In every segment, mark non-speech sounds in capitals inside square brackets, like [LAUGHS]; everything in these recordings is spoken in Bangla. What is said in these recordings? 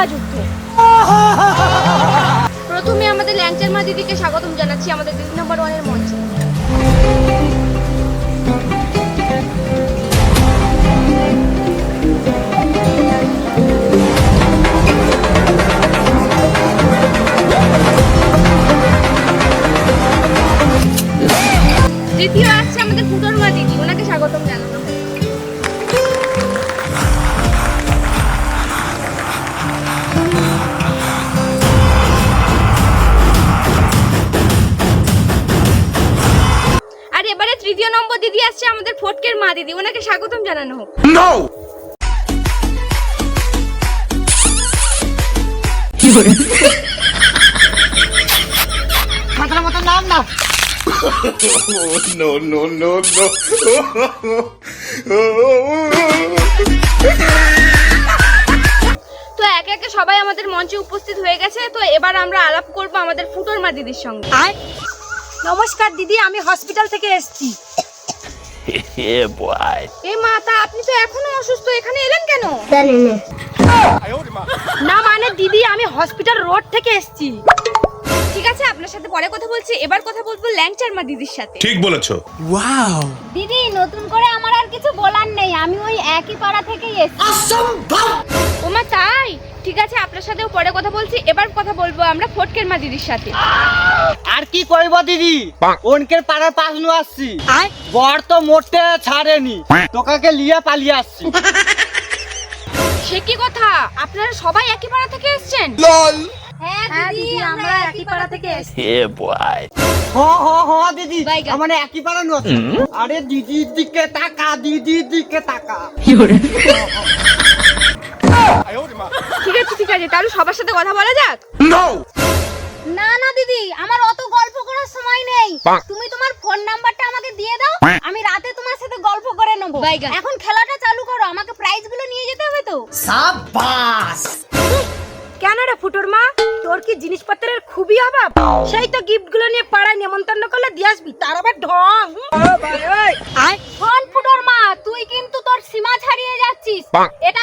মহাযুদ্ধ প্রথমে আমাদের ল্যাংচার মা দিদিকে স্বাগতম জানাচ্ছি আমাদের দিদি নাম্বার ওয়ানের মঞ্চে। জানানো হোক। মাথার মতো নাম না no, no, no, no. তো একে একে সবাই আমাদের মঞ্চে উপস্থিত হয়ে গেছে তো এবার আমরা আলাপ করব আমাদের ফুটোর মা দিদির সঙ্গে। আয়। নমস্কার দিদি আমি হসপিটাল থেকে এসেছি. এই মা তা আপনি তো এখনও অসুস্থ এখানে এলেন কেন? না। মানে দিদি আমি হসপিটাল রোড থেকে এসেছি। ঠিক আছে আপনার সাথে পরে কথা বলছি এবার কথা বলব ল্যাংচার মা দিদির সাথে। ঠিক বলেছ। দিদি নতুন করে আমার আর কিছু বলার নেই আমি ওই একই পাড়া থেকেই এসেছি। ওমা তাই? ঠিক আছে আপনার সাথেও পরে কথা বলছি। এবার কথা বলব আমরা ফটকের মা দিদির সাথে। আর কি করব দিদি? অনকের পাড়ার পাশ নু আসছি। বর তো মোটে ছাড়েনি। তোকাকে লিয়ে পালিয়ে আসছি। সে কি কথা? আপনারা সবাই একই পাড়া থেকে এসেছেন? হ্যাঁ দিদি আমরা একই পাড়া থেকে এসেছি। Yeah, boy. হ হ হ দিদি। একই পাড়া নু আরে দিদির দিকে তাকা দিদির দিকে তাকা। ঠিক আছে ঠিক আছে তাহলে সবার সাথে কথা বলা যাক? না না দিদি আমার অত গল্প করার সময় নেই। তুমি তোমার ফোন নাম্বারটা আমাকে দিয়ে দাও আমি রাতে তোমার সাথে গল্প করে নেব। এখন খেলাটা চালু করো আমাকে প্রাইজগুলো নিয়ে যেতে হবে তো? সাবাস কেন রে ফুটোর মা? তোর কি জিনিসপত্রের খুবই অভাব? সেই তো গিফটগুলো নিয়ে পাড়ায় নেমন্তন্ন করলে দিয়ে আসবি তার আবার ঢং। ফোন ফুটোর মা তুই কিন্তু তোর সীমা ছাড়িয়ে যাচ্ছিস। এটা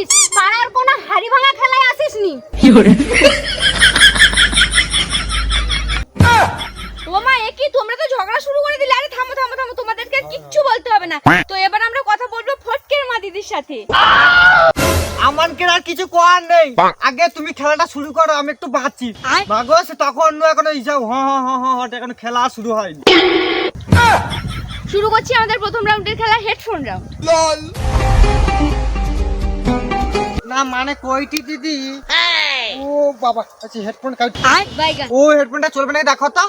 এসছিস পাড়ার কোনো হাড়ি ভাঙা খেলায় আসিসনি। ও মা এ কি? তোমরা তো ঝগড়া শুরু করে দিলে। আরে থামো থামো থামো তোমাদেরকে কিচ্ছু বলতে হবে না। তো এবার আমরা কথা বলব ফটকের মা দিদির সাথে। আমানকে আর কিছু করার নেই। আগে তুমি খেলাটা শুরু করো আমি একটু বাঁচি। মাগো সে তখন অন্য এখনও হিসাব হ হ হ হ হ, এখনও খেলা শুরু হয়নি। শুরু করছি আমাদের প্রথম রাউন্ডের খেলা হেডফোন রাউন্ড না মানে কইটি দিদি? ও বাবা আচ্ছা হেডফোন ও হেডফোনটা চলবে না দেখো তো।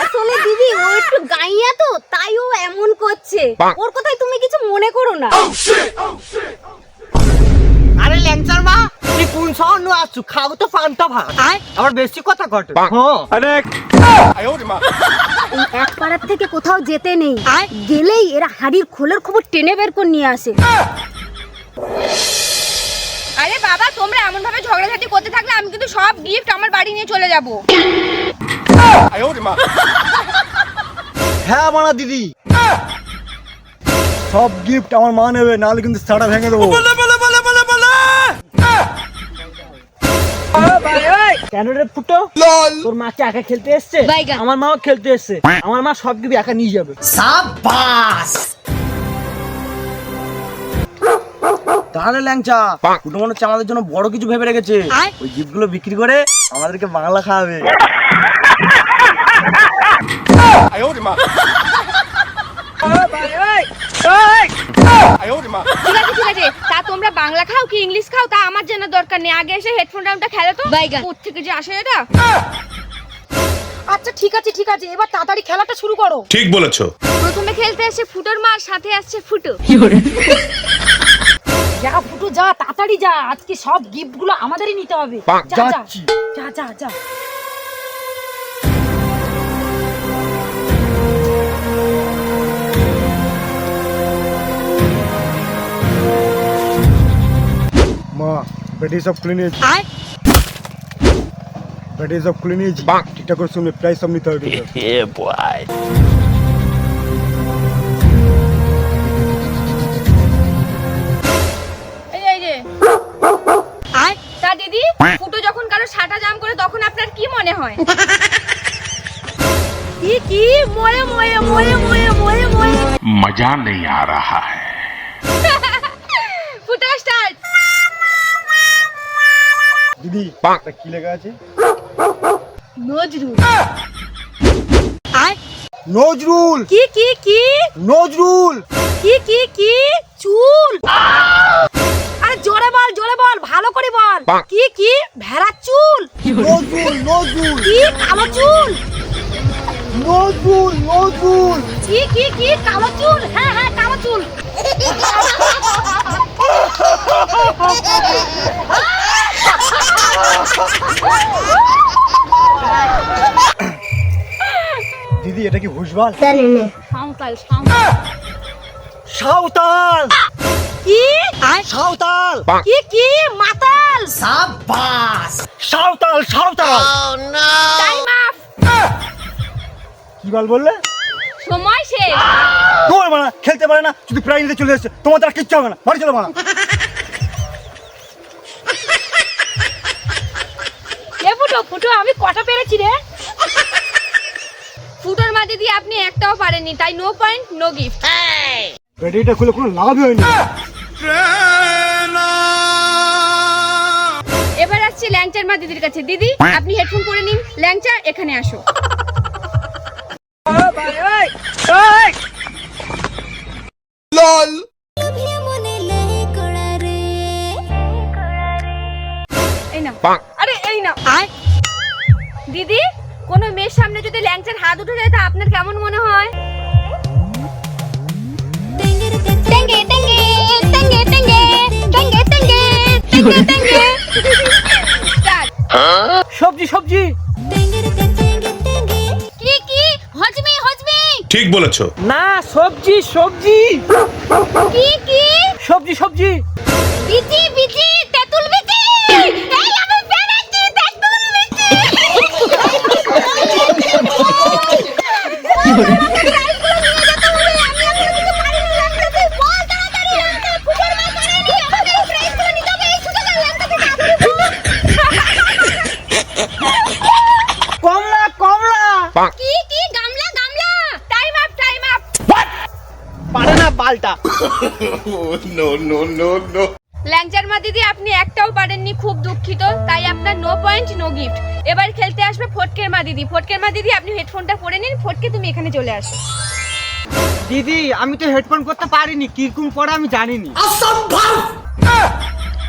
আসলে দিদি ও একটু গাইয়া তো তাই ও এমন করছে। ওর কথাই তুমি কিছু মনে করো না। আরে ল্যাংচার মা কোন শহর নু আসছু? খাব তো পান্তা ভাত। আয়। আবার বেশি কথা ঘটে। হ্যাঁ। এক। পাড়ার থেকে কোথাও যেতে নেই। আয়। গেলেই এরা হাড়ির খোলের খবর টেনে বের করে নিয়ে আসে। আরে বাবা তোমরা এমন ভাবে ঝগড়াঝাটি করতে থাকলে আমি কিন্তু সব গিফট আমার বাড়ি নিয়ে চলে যাব। হ্যাঁ মানা দিদি। সব গিফট আমার মা নেবে নাহলে কিন্তু সাড়া ভেঙে দেবো। কেন রে ফুটো? তোর মাকে একা খেলতে এসছে? আমার মাও খেলতে এসছে। আমার মা সব গিফট একা নিয়ে যাবে। তাহলে ল্যাংচা মনে হচ্ছে আমাদের জন্য বড় কিছু ভেবে রেখেছে। ওই গিফটগুলো বিক্রি করে আমাদেরকে বাংলা খাওয়াবে। ঠিক আছে ঠিক আছে। তা তোমরা বাংলা খাও কি ইংলিশ খাও? তা আমার জানার দরকার নেই। আগে এসে হেডফোন রাউন্ডটা খেলো তো। কোথ থেকে যে আসে এটা? আচ্ছা ঠিক আছে ঠিক আছে। এবার তাড়াতাড়ি খেলাটা শুরু করো। ঠিক বলেছ। প্রথমে খেলতে আসছে ফুটোর মা সাথে আসছে ফুটো। যা ফুটু যা তাড়াতাড়ি যা। আজকে সব গিফটগুলো আমাদেরই নিতে হবে। যা, যা যা যা। মা বেটিস ঠিকঠাক করে শুনলে প্রায় সব নিতে হবে দিদি ফুটো যখন কারও জাম করে তখন আপনার কি মনে হয়? কি কি? মজা নেই আ দিদি কি লেখা আছে? নজরুল। আয়। নজরুল। কি কি কি? নজরুল। কি কি কি? চুল। আরে জোরে বল জোরে বল ভালো করে বল। কি কি? ভেড়া চুল। নজরুল নজরুল। কি কালো চুল? নজরুল নজরুল। কি কি কি কালো চুল। হ্যাঁ হ্যাঁ কালো চুল। দিদি এটা কি ভুসবাল সাঁওতাল সাঁওতাল। সাঁওতাল! কি? সাঁওতাল! কি কি? মাতাল! সাবাস সাঁওতাল সাঁওতাল! টাইম আপ কি বল বললে? সময় শেষ। তোমার মানা খেলতে পারে না শুধু প্রাইজ নিতে চলে এসছে। তোমার আর কিচ্ছু হবে না বাড়ি চলো মানা এ ফুটো ফুটো আমি কটা পেরেছি রে। ফুটোর মা দিদি আপনি একটাও পারেননি তাই নো পয়েন্ট নো গিফট ব্যাটারিটা খুলে কোনো লাভই হয়নি। এবার আসছি ল্যাংচার মা দিদির কাছে। দিদি আপনি হেডফোন পরে নিন। ল্যাংচা এখানে আসো। এই না আরে এই না আয় দিদি কোনো মেয়ের সামনে যদি ল্যাংচার হাত উঠে যায় তা আপনার কেমন মনে হয়? সবজি সবজি। কি কি? হজমি হজমি। ঠিক বলেছ। না সবজি সবজি। কি কি? সবজি সবজি। কমলা কমলা। কি কি? গামলা গামলা। টাইম আপ পাল্টা। নো নো নো নো দিদি আপনি একটাও পারেননি খুব দুঃখিত। তাই আপনার নো পয়েন্ট নো গিফট এবার খেলতে আসবে ফটকের মা দিদি। ফটকের মা দিদি আপনি হেডফোনটা পরে নিন ফটকে তুমি এখানে চলে আসো। দিদি আমি তো হেডফোন করতে পারিনি কীরকম পড়ে আমি জানিনি।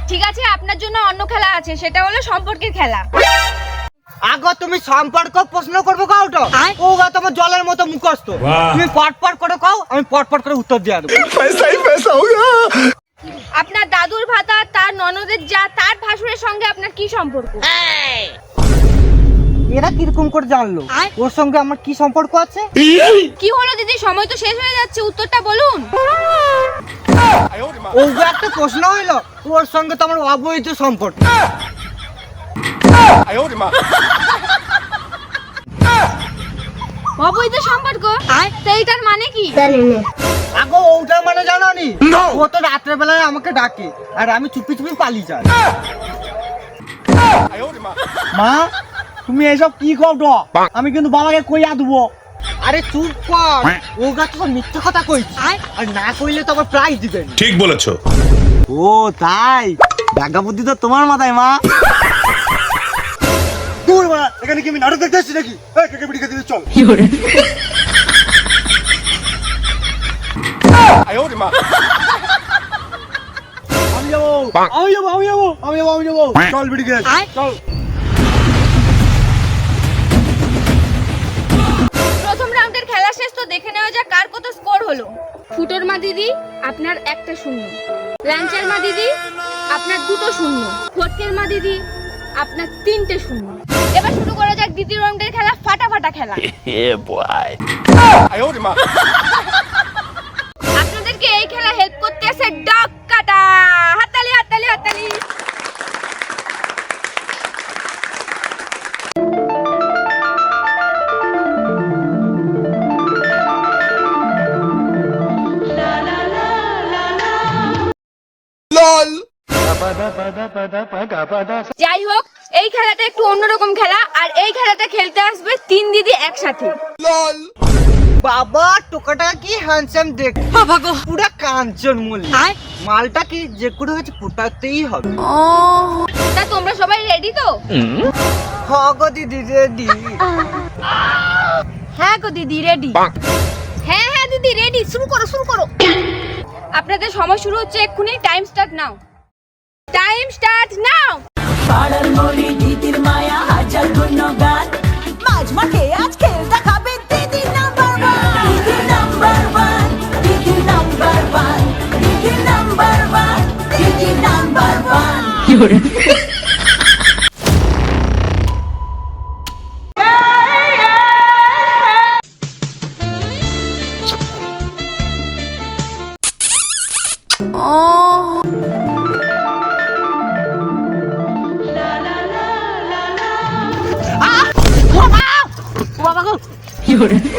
ঠিক আছে আপনার জন্য অন্য খেলা আছে সেটা হলো সম্পর্কের খেলা। আগো তুমি সম্পর্ক প্রশ্ন করব কাউটা। ও গা তোমার জলের মতো মুখস্থ। তুমি পটপট করে কাও আমি পটপট করে উত্তর দিয়ে দেবো। আপনার দাদুর ভাতা তার ননদের যা তার ভাসুরের সঙ্গে আপনার কি সম্পর্ক? এরা কীরকম করে জানলো? ওর সঙ্গে আমার কি সম্পর্ক আছে? কি হলো দিদি? সময় তো শেষ হয়ে যাচ্ছে উত্তরটা বলুন। ও একটা প্রশ্ন হইল ওর সঙ্গে তো আমার অবৈধ সম্পর্ক। অবৈধ সম্পর্ক? তো এইটার মানে কি? আগো ওটা মানে জানো নি ও তো রাত্রে বেলায় আমাকে ডাকে আর আমি চুপি চুপি পালিয়ে যাই। মা তুমি এসব কি করো আমি কিন্তু বাবাকে কইয়া দেবো। আরে চুপ কর ও গা তো মিথ্যে কথা কইছি। আর না কইলে তো আবার প্রাইজ দিবেন ঠিক বলেছ। ও তাই? ব্যাগা বুদ্ধি তো তোমার মাথায় মা। [LAUGHS] দূর এখানে কি আমি নাটক দেখতে আসছি নাকি? এই কেকে বিড়ি খেতে দে, চল আমি যাব আমি যাব আমি যাব আমি যাব আমি যাব চল বিড়ি খেয়ে চল প্রথম রাউন্ডের খেলা শেষ তো দেখে নেওয়া যাক কার কত স্কোর হলো। ফুটোর মা দিদি আপনার একটা শূন্য। ল্যাংচার মা দিদি আপনার দুটো শূন্য। ফটকের মা দিদি আপনার তিনটে শূন্য। এবার শুরু করা যাক দ্বিতীয় রাউন্ডের খেলা ফাটাফাটা খেলা। আপনাদেরকে এই খেলা হেল্প করতে হাতালি হাতালি হাতালি যাই হোক এই খেলাটা একটু অন্যরকম খেলা আর এই খেলাটা খেলতে আসবে তিন দিদি একসাথে। বাবা টোকাটা কি হ্যান্ডসাম দেখ। বাবা গো। পুরা কাঞ্চন মূল মালটা কি যে করে হচ্ছে ফুটাতেই হবে। তা তোমরা সবাই রেডি তো? হ গো দিদি রেডি হ্যাঁ গো দিদি রেডি হ্যাঁ হ্যাঁ দিদি রেডি শুরু করো শুরু করো। আপনাদের সময় শুরু হচ্ছে এক্ষুনি। Time start now time start now পাড়ার মরি দিদির মায়া হাজার গুণগান। মাঝ মাঠে আজ 노래. 어... 아! 와봐! 와봐! 요래.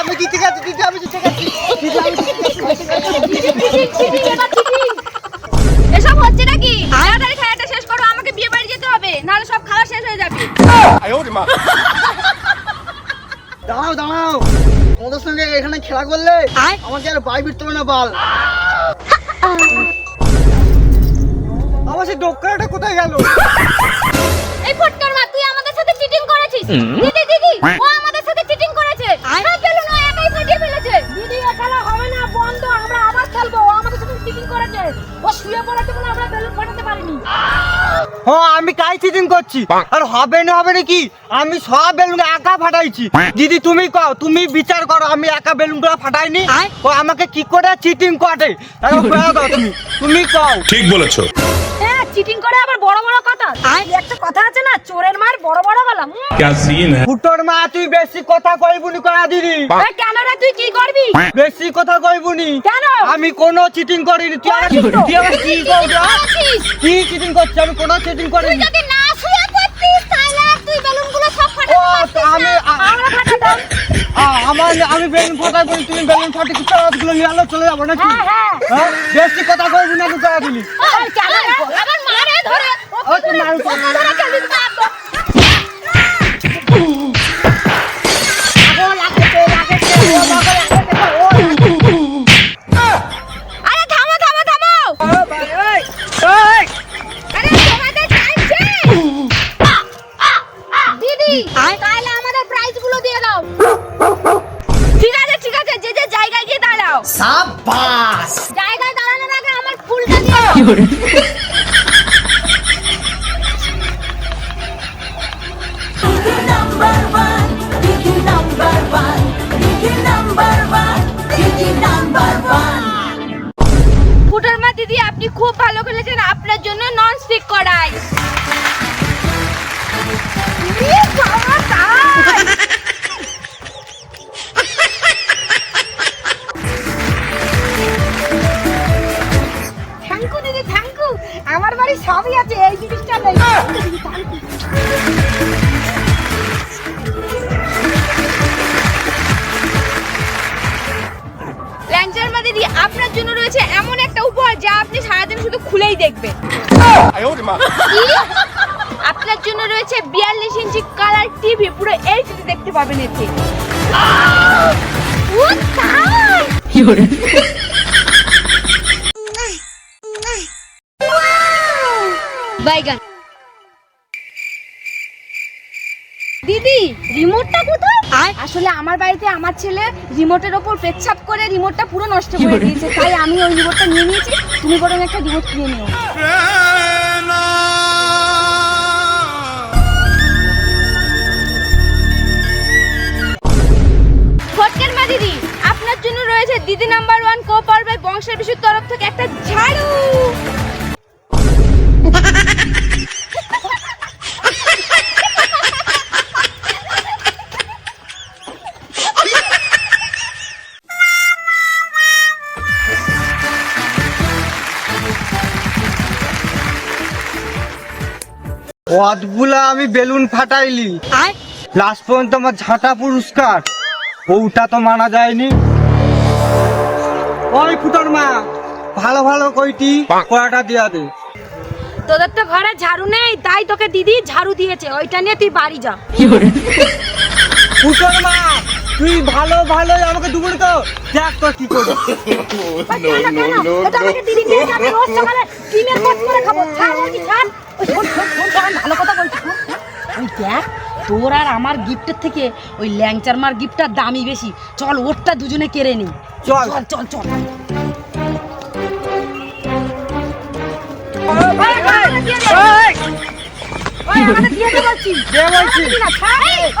আমি জিতে গেছি দিদি আমি জিতে গেছি। দিদি আমি। এসব হচ্ছে নাকি? তাড়াতাড়ি খেলাটা শেষ করো আমাকে বিয়ে বাড়ি যেতে হবে নাহলে সব খাওয়া শেষ হয়ে যাবে। দাঁড়াও দাঁড়াও। তোমাদের সঙ্গে এখানে খেলা করলে আমাকে আর বাই হবে না বাল। আমার সেই ডোক্কাটা কোথায় গেল? এই ফটকার মা তুই আমাদের সাথে চিটিং করেছিস? দিদি দিদি ও আমাদের সাথে চিটিং করেছে। সব বেলুন ও একাই ফাটিয়ে ফেলেছে। দিদি খেলা হবে না বন্ধ। আমরা আবার খেলব। ও আমাদের সাথে চিটিং করেছে। ও শুয়ে পড়াতে বলে আমরা বেলুন ফাটাতে পারিনি। হ্যাঁ আমি কাই চিটিং করছি। আর হবে না হবে না কি? আমি সব বেলুন একা ফাটাইছি। দিদি তুমি কও তুমি বিচার করো আমি একা বেলুনগুলো ফাটাইনি? ও আমাকে কি করে চিটিং করে? [LAUGHS] তুমি। তুমি কও। ঠিক বলেছ। চিটিং করে আবার বড় বড় কথা? আর একটা কথা আছে না? চোরের মার বড় বড় গলা। ক্যা সিন হ্যায় মা তুই বেশি কথা কইবুনি করা দিদি এ কেন রে তুই কি করবি? বেশি কথা কইবুনি কেন? আমি কোনো চিটিং করিনি। তুই আর কি করছিস? কি চিটিং করছিস? আমি কোনো চিটিং করিনি। তুই যদি না শুয়ে পড়তিস তুই বেলুনগুলো সব ফাটাতে আমি আ- আমরা ফাটাতাম। আ- আমার আমি বেলুন ফাটাই বলি তুমি বেলুন ফাটি কি চালাগুলো নিয়ে আলো চলে যাব নাকি? হ্যাঁ হ্যাঁ। হ্যাঁ? বেশি কথা কইবি না তুই? আবার মারে ধরে। ও তুই মারু খুলেই দেখবে। আপনার জন্য রয়েছে বিয়াল্লিশ ইঞ্চি কালার টিভি পুরো এইচডি দেখতে পাবেন এতে? বাইগান দিদি রিমোটটা কোথায়? আসলে আমার বাড়িতে আমার ছেলে রিমোটের ওপর পেচ্ছাপ করে রিমোটটা পুরো নষ্ট করে দিয়েছে। তাই আমি ওই রিমোটটা নিয়ে নিয়েছি তুমি বরং একটা রিমোট কিনে নিও। ফটকের মা দিদি আপনার জন্য রয়েছে দিদি নাম্বার ওয়ান কো পারবে বংশের বিশুর তরফ থেকে একটা ঝাড়ু। আমি বেলুন ফাটাইলি। লাস্ট পর্যন্ত আমার ঝাঁটা পুরস্কার। ওটা তো মানা যায়নি। ওই ফুটোর মা ভালো ভালো কইটি কড়াটা দিয়া দে। তোদের তো ঘরে ঝাড়ু নেই তাই তোকে দিদি ঝাড়ু দিয়েছে। ওইটা নিয়ে তুই বাড়ি যা। ফুটোর মা তুই ভালো ভালো আমাকে দুপুর তো। দেখ তো কি করি। no, no, no, এটা no. আমাকে দিদি দিয়েছে আমি রোজ সকালে ডিমের পোচ করে খাব ছাড় আর কি ছাড় ওই শোন শোন শোন শোন, আমি ভালো কথা বলছি শোন, শোন। ওই দেখ তোর আর আমার গিফটের থেকে ওই ল্যাংচার মার গিফটটার দামই বেশি চল ওরটা দুজনে কেড়ে নি চল চল চল চল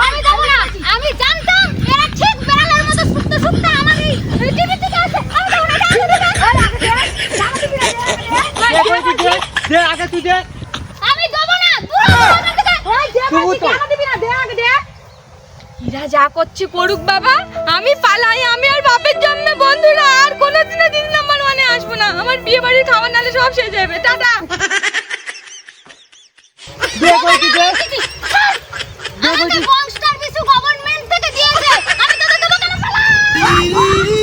আমি দেবো না আমি জানতাম এরা ঠিক বেড়ালের মতো শুকতে শুকতে আমার টিভি থেকে আসে আমি দেবো না দে কইটি দে আগে হীরা যা করছে করুক বাবা। আমি পালাই আমি আর বাপের জন্য বন্ধুরা আর কোনোদিন দিন নাম্বার ওয়ানে আসব না। আমার বিয়ে বাড়ির খাবার নালে সব শেষ যাবে। টাটা। দে কইছি দে গভর্নমেন্ট থেকে দিয়েছে। আমি তো তোমাকে কেন পালাই